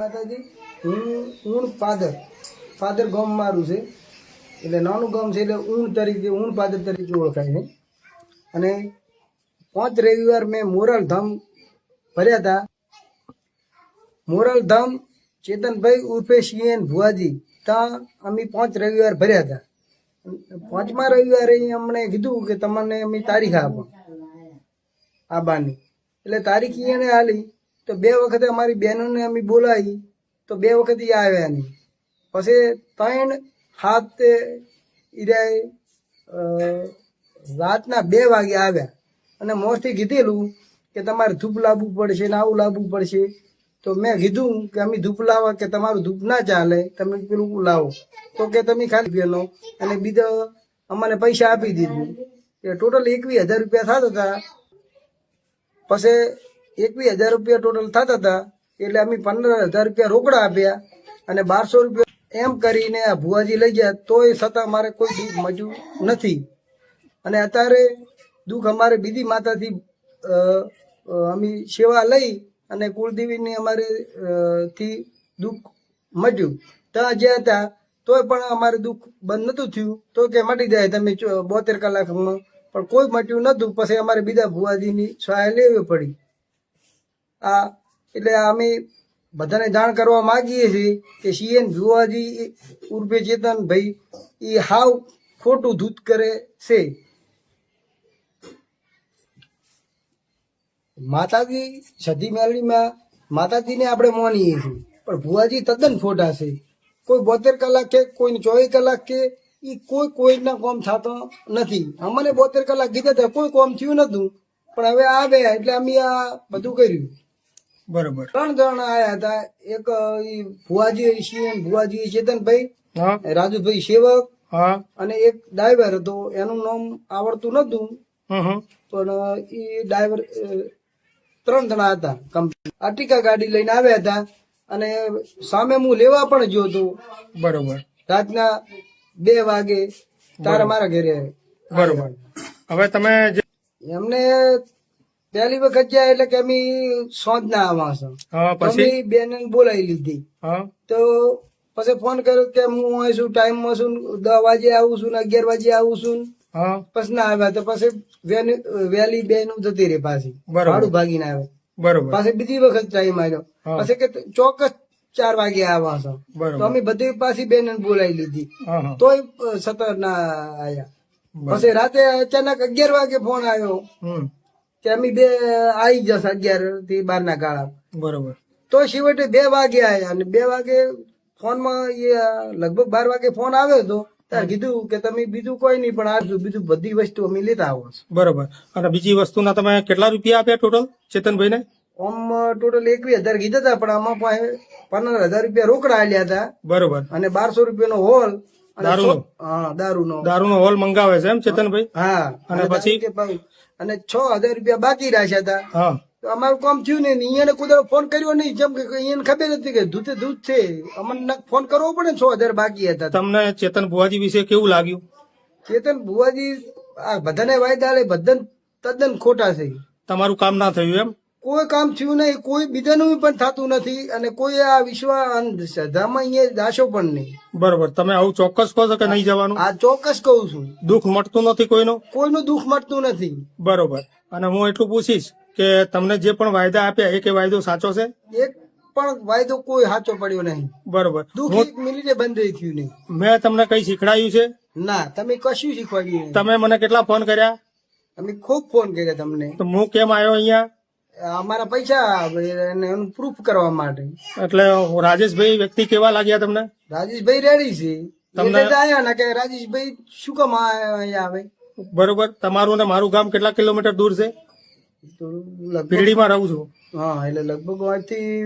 માતાજી હું ઊણ પાદર. પાદર ગામ મારું છે. એટલે નાનું ગામ છે એટલે ઊણ તરીકે ઊણ પાદર તરીકે ઓળખાય છે. અને પાંચ રવિવાર મેં મોરલ ધામ ભર્યા હતા. મોરલ ધામ ચેતનભાઈ ઉર્ફે સીએન ભુવાજી ત્યાં અમે પાંચ રવિવાર ભર્યા હતા. પાંચમા રવિવારે અમને કીધું કે તમને અમે તારીખ આપો. આબાની એટલે તારીખ એને હાલી તો બે વખતે અમારી બહેનોને અમે બોલાવી, તો બે વખત એ આવ્યા નહીં. પછી ત્રણ હાથ ઈરાય રાતના બે વાગે આવ્યા. અને મોસ્ટલી કીધેલું કે તમારે ધૂપ લાવવું પડશે ને આવું લાવવું પડશે. તો મેં કીધું કે અમે ધૂપ લાવવા કે તમારું ધૂપ ના ચાલે, તમે પેલું લાવો. તો કે તમે ખાલી પેલો અને બીજો અમને પૈસા આપી દીધું. કે ટોટલ એકવીસ હજાર રૂપિયા થતા હતા. પછી એકવીસ હજાર રૂપિયા ટોટલ થતા હતા, એટલે અમે પંદર હજાર રૂપિયા રોકડા આપ્યા અને બારસો રૂપિયા એમ કરીને આ ભુવાજી લઈ ગયા. તોય છતાં મારે કોઈ દુઃખ મજ્યું નથી. અને અત્યારે દુઃખ અમારે બીજી માતાથી અમે સેવા લઈ અને કુળદેવીની અમારે થી દુઃખ મટ્યું ત્યાં જ્યાં હતા, તોય પણ અમારે દુઃખ બંધ નતું થયું. તો કે મટી જાય તમે બોતેર કલાકમાં. પણ કોઈ મટ્યું નતું. પછી અમારે બીજા ભુવાજીની સહાય લેવી પડી. આ, એટલે અમે બધાને જાણ કરવા માગીએ છીએ કે સીએન ભુવાજી ઉર્ફે ચેતનભાઈ, એ હાવ ખોટું ધૂત કરે છે. માતાજી સધી મેળવીમાં માતાજીને આપણે માનીએ છીએ, પણ ભુવાજી તદ્દન ખોટા છે. કોઈ બોતેર કલાક કે કોઈ ચોવીસ કલાક કે એ કોઈ કોઈના કોમ થતો નથી. અમને બોતેર કલાક કીધા હતા કોઈ કોમ થયું નતું, પણ હવે આવ્યા એટલે અમે આ બધું કર્યું. બરોબર. ત્રણ જણ આયા હતા. એક ઈ ભુવાજી છીએ ભુવાજી ચેતનભાઈ રાજુભાઈ સેવક અને એક ડ્રાઈવર હતો. એનું નામ આવડતું નતું પણ એ ડ્રાઈવર ત્રણ જણા હતા કંપની. આર્ટિકા ગાડી લઈને આવ્યા હતા અને સામે હું લેવા પણ ગયો હતો. બરોબર. રાતના બે વાગે તારા મારા ઘરે બરોબર. હવે તમે એમને પહેલી વખત ગયા એટલે કે અમે સોંજના આવા છો. પછી? બેન બોલાવી લીધી. તો પછી ફોન કર્યો કે હું અહીં છું ટાઈમમાં છું દસ વાગે આવું છું ને અગિયાર વાગે આવું છું પછી ના આવ્યા તો પછી વહેલી બેન જતી રહી પાછી. ભાડું ભાગીને આવે બરોબર. પાછી બીજી વખત ટાઈમ આવ્યો પછી કે ચોક્કસ ચાર વાગે આવવા છો. તો અમે બધી પાછી બેન બોલાવી લીધી. તોય સતર ના આયા. પછી રાતે અચાનક અગિયાર વાગે ફોન આવ્યો. કે અમે બે આવી જશે અગિયારથી બાર ના ગાળા. બરોબર. તો શિવટે બે વાગે આવ્યા અને બે વાગે ફોનમાં એ લગભગ બાર વાગે ફોન આવ્યો હતો ત્યારે કીધું કે તમે બીજું કોઈ નહીં પણ આ બીજું બધી વસ્તુ અમે લેતા આવો બરોબર. અને બીજી વસ્તુના તમે કેટલા રૂપિયા આપ્યા ટોટલ ચેતનભાઈ ને આમ ટોટલ એકવીસ હજાર કીધા હતા પણ આમાં પાસે પંદર હજાર રૂપિયા રોકડા આલ્યા હતા. બરોબર. અને બારસો રૂપિયાનો હોલ દારૂનો? દારૂનો. દારૂનો હોલ મંગાવે છે એમ ચેતનભાઈ? હા. અને પછી? અને છ હજાર રૂપિયા બાકી રાખ્યા હતા તો અમારું કામ થયું નહીં અહીંયા કોઈ દાડો ફોન કર્યો નહીં. જેમ કે અહીંયા ખબર હતી કે દૂધે દૂધ છે. અમને ફોન કરવો પડે છ હજાર બાકી હતા તમને ચેતન ભુવાજી વિશે કેવું લાગ્યું? ચેતન ભુવાજી આ બધાને વાયદા લે બધા તદ્દન ખોટા છે. તમારું કામ ના થયું એમ? કોઈ કામ થયું નહીં કોઈ બીજાનું પણ થતું નથી અને કોઈ આ વિશ્વ અંધશ્રદ્ધામાં અહીંયા જાશો પણ નહીં. બરોબર. તમે આવું ચોક્કસ કહો છો કે નહીં જવાનું? આ ચોક્કસ કહું છું. દુઃખ મળતું નથી કોઈનું? કોઈનું દુઃખ મળતું નથી. બરોબર. અને હું એટલું પૂછીશ કે તમને જે પણ વાયદા આપ્યા એ કે વાયદો સાચો છે? એક પણ વાયદો કોઈ સાચો પડ્યો નહીં. બરોબર. દુઃખ મિલીને એક મિનિટે બંધ થયું નહીં. મેં તમને કઈ શીખડાયું છે? ના તમે કશું શીખવાડ્યું તમે મને કેટલા ફોન કર્યા? અમે ખૂબ ફોન કર્યા તમને. તો હું કેમ આવ્યો અહીંયા? અમારા પૈસા એનું પ્રૂફ કરવા માટે. એટલે રાજેશભાઈ વ્યક્તિ કેવા લાગ્યા તમને? રાજેશભાઈ રેડી છે. તમને- આવ્યા આયા ને કે રાજેશભાઈ શું કામ અહીંયા આવે. બરોબર. તમારું ને મારું ગામ કેટલા કિલોમીટર દૂર છે? પીરડીમાં રહું છું. હા એટલે લગભગ આજથી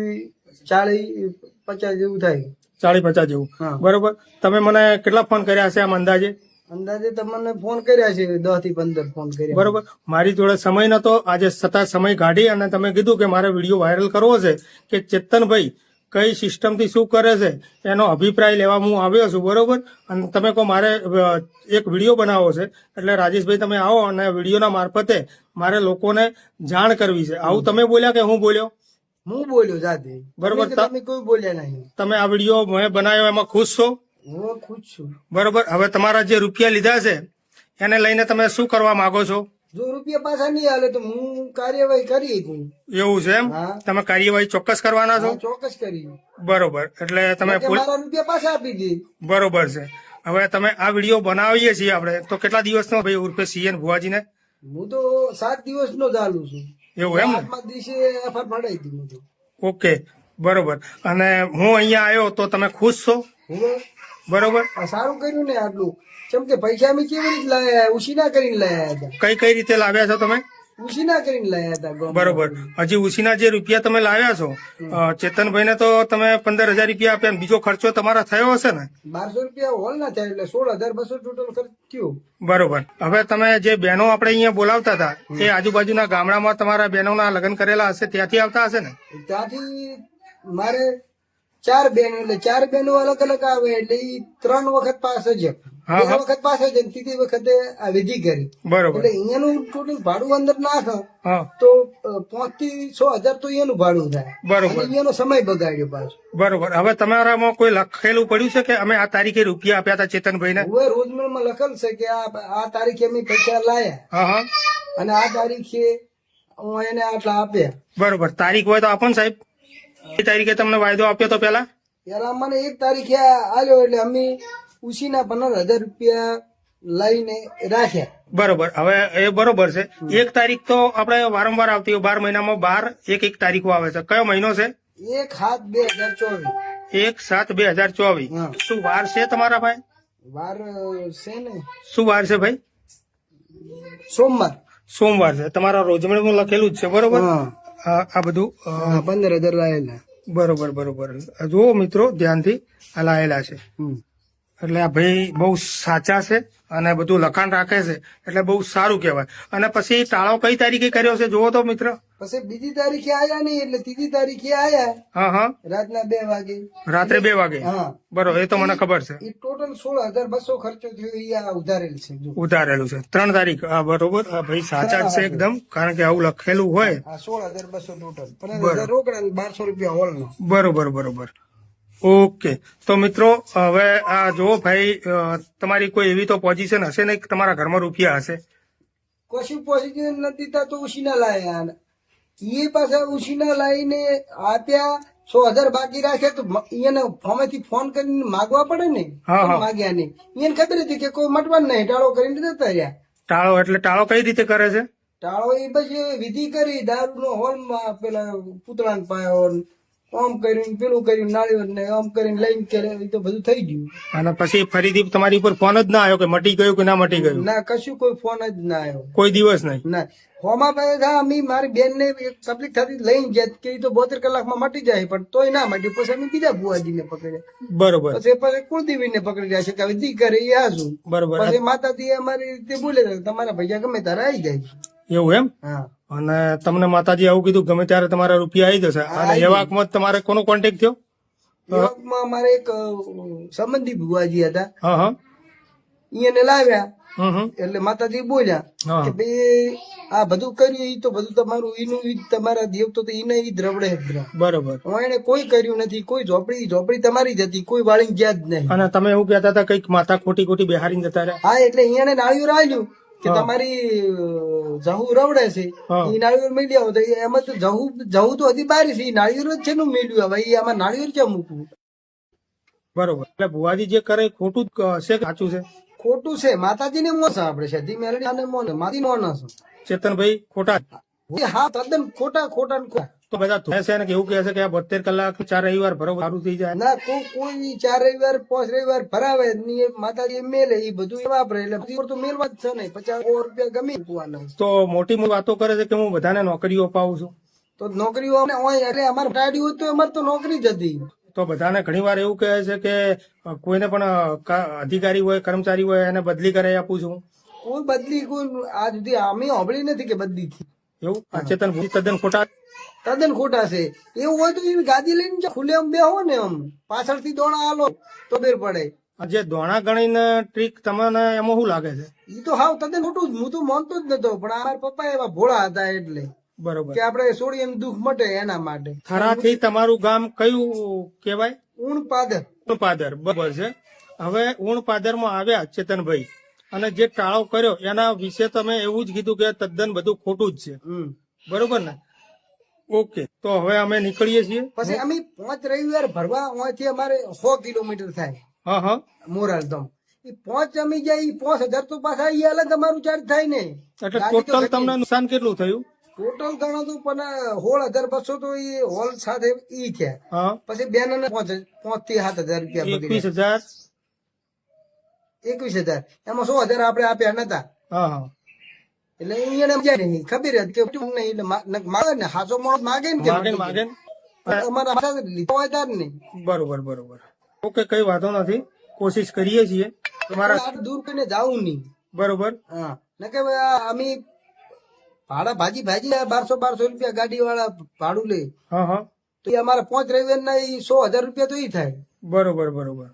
ચાલીસ પચાસ જેવું થાય. ચાળી પચાસ જેવું. બરોબર. તમે મને કેટલા ફોન કર્યા છે આમ અંદાજે? અંદાજે તમને ફોન કર્યા છે દસથી પંદર ફોન કર્યા. બરોબર. મારી જોડે સમય નતો. આજે છતાં સમય કાઢી અને તમે કીધું કે મારે વીડિયો વાયરલ કરવો છે કે ચેતનભાઈ કઈ સિસ્ટમથી શું કરે છે એનો અભિપ્રાય લેવા હું આવ્યો છું બરોબર? અને તમે કહો મારે એક વીડિયો બનાવવો છે. એટલે રાજેશભાઈ તમે આવો અને વિડીયોના મારફતે મારે લોકોને જાણ કરવી છે. આવું તમે બોલ્યા કે હું બોલ્યો? હું બોલ્યો જાતે. બરોબર, તમે કોઈ બોલ્યા નહીં. તમે આ વીડિયો મેં બનાવ્યો એમાં ખુશ છો? હું ખુશ છું બરોબર હવે તમારા જે રૂપિયા લીધા છે એને લઈને તમે શું કરવા માંગો છો? જો રૂપિયા પાછા નહીં હાલે તો હું કાર્યવાહી કરી શકું. એવું છે એમ? તમે કાર્યવાહી ચોક્કસ કરવાના છો? ચોક્કસ કરી. બરોબર એટલે તમે મારા રૂપિયા પાછા આપી દે. બરોબર છે. હવે તમે આ વીડિયો બનાવીએ છીએ આપણે તો કેટલા દિવસનો ભાઈ ઉર્ફે સીએન ભુવાજીને? હું તો સાત દિવસ નો ચાલુ છું. એવું એમ ને? દિવસે એફઆર ફડાઈ દીધું ઓકે બરોબર. અને હું અહીંયા આવ્યો તો તમે ખુશ છો? હું? બરોબર? સારું કર્યું ને આટલું. કેમ કે પૈસા અમે કેવી રીતે લાયા ઉશીના કરીને લાયા હતા. કઈ કઈ રીતે લાવ્યા છો તમે? ઉશીના કરીને લાયા હતા બરોબર. હજી ઉશીના જે રૂપિયા તમે લાવ્યા છો ચેતનભાઈ ચેતનભાઈને તો તમે પંદર હજાર રૂપિયા આપ્યા અને બીજો ખર્ચો તમારા થયો હશે ને? બારસો રૂપિયા હોલ ના થાય એટલે સોળ હજાર બસો ટોટલ ખર્ચ થયો. બરોબર. હવે તમે જે બહેનો આપણે અહીંયા બોલાવતા હતા એ આજુબાજુના ગામડામાં તમારા બહેનોના લગ્ન કરેલા હશે? ત્યાંથી આવતા હશે ને? ત્યાંથી મારે ચાર બહેનો એટલે ચાર બહેનો અલગ અલગ આવે એટલે એ ત્રણ વખત પાસ જ બે વખત પાસ જ ત્રીજી વખતે આ વિધિ કરી. બરોબર. એટલે અહીંયાનું ટોટલ ભાડું અંદર નાખ થાય તો પાંચથી છ હજાર તો અહીંયાનું ભાડું થાય. બરોબર. અહીંયાનો સમય બગાડ્યો પાછો. બરોબર. હવે તમારામાં કોઈ લખેલું પડ્યું છે કે અમે આ તારીખે રૂપિયા આપ્યા હતા ચેતનભાઈ ને હવે રોજમેરમાં લખેલ છે કે આ આ તારીખે અમે પૈસા લાયા. અને આ તારીખે હું એને આટલા આપ્યા. બરોબર. તારીખ હોય તો આપો સાહેબ. એ તારીખે તમને વાયદો આપ્યો તો પેલા ત્યારે મને એક તારીખે આવ્યો એટલે અમે ઉસીના પંદર હજાર રૂપિયા લઈને રાખ્યા. બરોબર. હવે એ બરોબર છે. એક તારીખ તો આપણે વારંવાર આવતી હોય. બાર મહિનામાં બાર એક એક તારીખો આવે છે. કયો મહિનો છે? એક સાત બે હજાર ચોવીસ. એક સાત બે હજાર ચોવીસ. શું વાર છે તમારા ભાઈ? વાર છે ને. શું વાર છે ભાઈ? સોમવાર. સોમવાર છે. તમારા રોજમેળમાં લખેલું જ છે બરોબર? આ આ બધું પંદર હજાર લાયેલા. બરોબર બરોબર. જુઓ મિત્રો ધ્યાનથી આ લાયેલા છે. એટલે આ ભાઈ બહુ સાચા છે. અને બધું લખાણ રાખે છે એટલે બહુ સારું કહેવાય. અને પછી ટાળો કઈ તારીખે કર્યો છે જોવો તો મિત્ર. પછી બીજી તારીખે આયા નહીં એટલે ત્રીજી તારીખે આયા. હા હા. રાતના બે વાગે. રાત્રે બે વાગે. હા. બરોબર એ તો મને ખબર છે. એ ટોટલ સોળ હજાર બસો ખર્ચો થયો એ આ ઉધારેલ છે ઉધારેલું છે. ત્રણ તારીખ. હા બરોબર. હા ભાઈ સાચા જ છે એકદમ કારણ કે આવું લખેલું હોય. સોળ હજાર બસો ટોટલ પંદર રોકડા બારસો રૂપિયા હોલ નો બરોબર બરોબર. ઓકે. તો મિત્રો હવે આ જો ભાઈ તમારી કોઈ એવી તો પોઝિશન હશે નહીં તમારા ઘરમાં રૂપિયા હશે? કશું પોઝિશન નથી તો ઉશીના લાયા એ પાછા ઉશીના આ આપ્યા સો હજાર બાકી રાખે તો મ- એને ફોમેથી ફોન કરીને માગવા પડે ને. માગ્યા નહીં? એને ખબર હતી કે કોઈ મટવાનું નહીં ટાળો કરીને જતા રહ્યા. ટાળો એટલે ટાળો કઈ રીતે કરે છે? ટાળો એ પછી વિધિ કરી દારૂનો હોલમાં પેલા પૂતળા પાયો ને આમ કર્યું પેલું કર્યું નાળિયેર ને આમ કરીને લઈને કરે એ તો બધું થઈ ગયું. અને પછી ફરીથી તમારી ઉપર ફોન જ ના આવ્યો કે મટી ગયું કે ના મટી ગયું? ના કશું કોઈ ફોન જ ના આવ્યો. કોઈ દિવસ નહીં? ના. હોમા થા અમે મારી બેન ને તકલીફ થતી લઈને ગયા કે તો બોતેર કલાકમાં મટી જાય પણ તોય ના મટ્યું પછી અમે બીજા બુઆજીને પકડ્યા. બરોબર. પછી પછી કુળદેવીને પકડી રહ્યા છે કે દીકરી એ હાસું બરોબર. પછી માતાજી અમારી રીતે બોલે તમારા ભૈયા ગમે તારા આવી જાય. એવું એમ? અને તમને માતાજી આવું કીધું ગમે ત્યારે તમારા રૂપિયા આવી જશે. અને એવા વાકમાં તમારે કોનો કોન્ટેક્ટ થયો? યુવકમાં અમારે એક સંબંધી ભુવાજી હતા. હા હા. એને લાવ્યા. એટલે માતાજી બોલ્યા કે ભાઈ આ બધું કર્યું એ તો બધું તમારું એનું ઈ તમારા દેવ તો એને ઈ દ્રવડે બરોબર. એને કોઈ કર્યું નથી કોઈ ઝોપડી ઝોપડી તમારી જ હતી કોઈ વાળી ગયા જ નહીં. અને તમે એવું કહેતા હતા કંઈક માથા ખોટી ખોટી બિહારી જતા રહ્યા? હા એટલે અહીંયા નાળિયું રાખ્યું કે તમારી જહુ રવડે છે. ઈ એ નાળિયેર આવો તો એમાં તો જહુ જહુ તો હજી બારી છે નાળિયેર જ છે નું મેલ્યું હવે. આમાં નાળિયેર છે મૂકવું? બરોબર. એટલે ભુવાજી જે કરે ખોટું કે સાચું છે? ખોટું છે. માતાજીને મોસ આપણે છે. મેલડી આને મોને ના છે. ચેતનભાઈ ખોટા. હા તદ્દન ખોટા ખોટા ને ખોટા. તો બધા થશે ને એવું કહે છે કે આ બોતેર કલાક ચાર રવિવાર ભરો સારું થઈ જાય. ના કોઈ કોઈ ચાર રવિવાર પાંચ રવિવાર ભરાવે માતાજી મેલે એ બધું વાપરે એટલે તો મેલવા જ છે ને પચાસ રૂપિયા ગમે તો મોટી મોટી વાતો કરે છે કે હું બધાને નોકરીઓ અપાવું છું? તો નોકરીઓ એટલે અમારે હોય તો અમારે તો નોકરી જ હતી. તો બધાને ઘણી વાર એવું કહે છે કે કોઈને પણ અધિકારી હોય કર્મચારી હોય એને બદલી કરાવી આપું છું. કોઈ બદલી કોઈ આ સુધી અમે સાંભળી નથી કે બદલી થી એવું? આ ચેતન તદ્દન ખોટા? તદ્દન ખોટા છે. એવું હોય તો ગાદી લઈને ખુલ્લે આમ બેહો ને આમ. પાછળથી દોણા આલો તો બેર પડે. જે દોણા ગણીને ટ્રીક તમને એમાં શું લાગે છે? એ તો હાવ તદ્દન ખોટું. હું તો માનતો જ નતો પણ અમારા પપ્પા એવા ભોળા હતા એટલે. બરોબર. કે આપણે એમ દુઃખ મટે એના માટે. થરાથી તમારું ગામ કયું કહેવાય? ઊણ પાદર ઉણપાદર બરોબર છે. હવે ઉણપાદરમાં આવ્યા ચેતનભાઈ. અને જે ટાળો કર્યો એના વિશે તમે એવું જ કીધું કે તદ્દન બધું ખોટું જ છે. બરોબર ને? ઓકે તો હવે અમે નીકળીએ છીએ. પછી અમે પાંચ રવિવાર ભરવા અહીંથી અમારે સો કિલોમીટર થાય. હા હા. મોરાલ ધમ એ પાંચ અમે જાય ઈ પાંચ હજાર તો પાછા એ અલગ અમારું ચાર્જ થાય ને. એટલે ટોટલ તમને નુકસાન કેટલું થયું? ટોટલ ગણો તો પણ હોળ હજાર બસો તો એ હોલ સાથે ઈ થયા. પછી બેન પાંચ પાંચથી સાત હજાર રૂપિયા એકવીસ હજાર. એકવીસ હજાર એમાં સો હજાર આપણે આપ્યા નતા. એટલે એને જાય નહીં. ખબર હતી કે શું નહીં એટલે માગે ને હાચો મોણસ માગે ને માગે માગે અમારા લીધો હોય તાર નહીં. બરોબર બરોબર. ઓકે કઈ વાંધો નથી. કોશિશ કરીએ છીએ. તમારા દૂર કરીને જાવું નહીં. બરોબર. હા. ને કે ભાઈ અમે ભાડા ભાજી ભાજી બારસો બારસો રૂપિયા ગાડી વાળા ભાડું લે. હા હા. તો એ અમારા પાંચ રવિવાર ના સો હજાર રૂપિયા તો ઈ થાય. બરોબર બરોબર.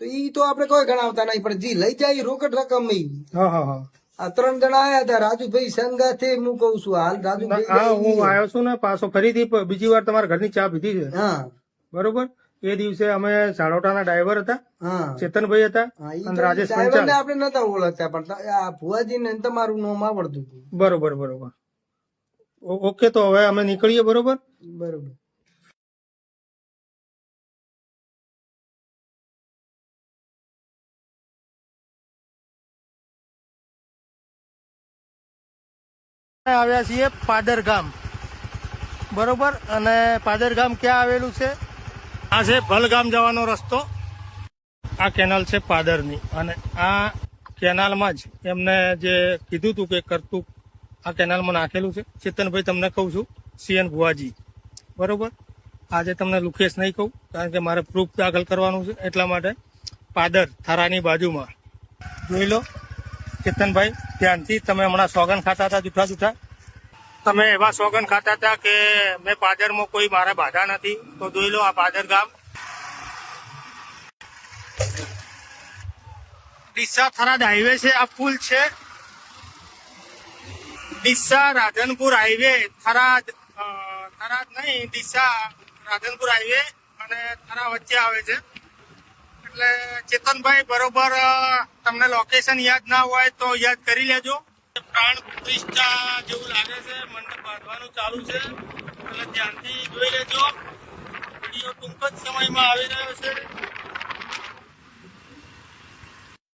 તો ઈ તો આપણે કોઈ ગણાવતા નહીં પણ જી લઈ જાય રોકડ રકમ ઈ. હા હા હા. આ ત્રણ જણા આયા હતા રાજુભાઈ સંગાથે હું કઉ છું હાલ રાજુભાઈ હું આવ્યો છું ને પાછો ફરીથી બીજી વાર તમારા ઘરની ચા પીધી છે. હા. બરોબર? એ દિવસે અમે સાડોટાના ડ્રાઈવર હતા હા. ચેતનભાઈ હતા અને રાજેશ પંચાલ. આપણે નતા ઓળખતા પણ આ ભુવાજી ને તમારું નામ આવડતું બરોબર બરોબર. ઓકે તો હવે અમે નીકળીએ બરોબર? બરોબર. આવ્યા છીએ પાદર ગામ બરોબર? અને પાદર ગામ ક્યાં આવેલું છે? આ છે ભલગામ જવાનો રસ્તો. આ કેનાલ છે પાદરની. અને આ કેનાલમાં જ એમને જે કીધું હતું કે કરતું, આ કેનાલમાં નાખેલું છે. ચેતનભાઈ તમને કહું છું, સીએન ભુવાજી. બરોબર? આજે તમને લુકેશ નહીં કહું, કારણ કે મારે પ્રૂફ દાખલ કરવાનું છે. એટલા માટે પાદર, થારાની બાજુમાં. જોઈ લો. ચેતનભાઈ, ધ્યાનથી તમે હમણાં સોગન ખાતા હતા, જૂઠા જૂઠા? તમે એવા સોગન ખાતા હતા કે મેં પાદરમાં કોઈ મારા બાધા નથી. તો જોઈ લો આ પાદર ગામ. ડીસા થરાદ હાઈવે છે, આ પુલ છે. ડીસા રાધનપુર હાઈવે, થરાદ થરાદ નહીં, ડીસા રાધનપુર હાઈવે અને થરા વચ્ચે આવે છે. એટલે ચેતનભાઈ, બરોબર તમને લોકેશન યાદ ના હોય તો યાદ કરી લેજો. પ્રાણ પ્રતિષ્ઠા જેવું લાગે છે, મંડપ બાંધવાનું ચાલુ છે. એટલે ધ્યાનથી જોઈ લેજો. વીડિયો ટૂંક જ સમયમાં આવી રહ્યો છે.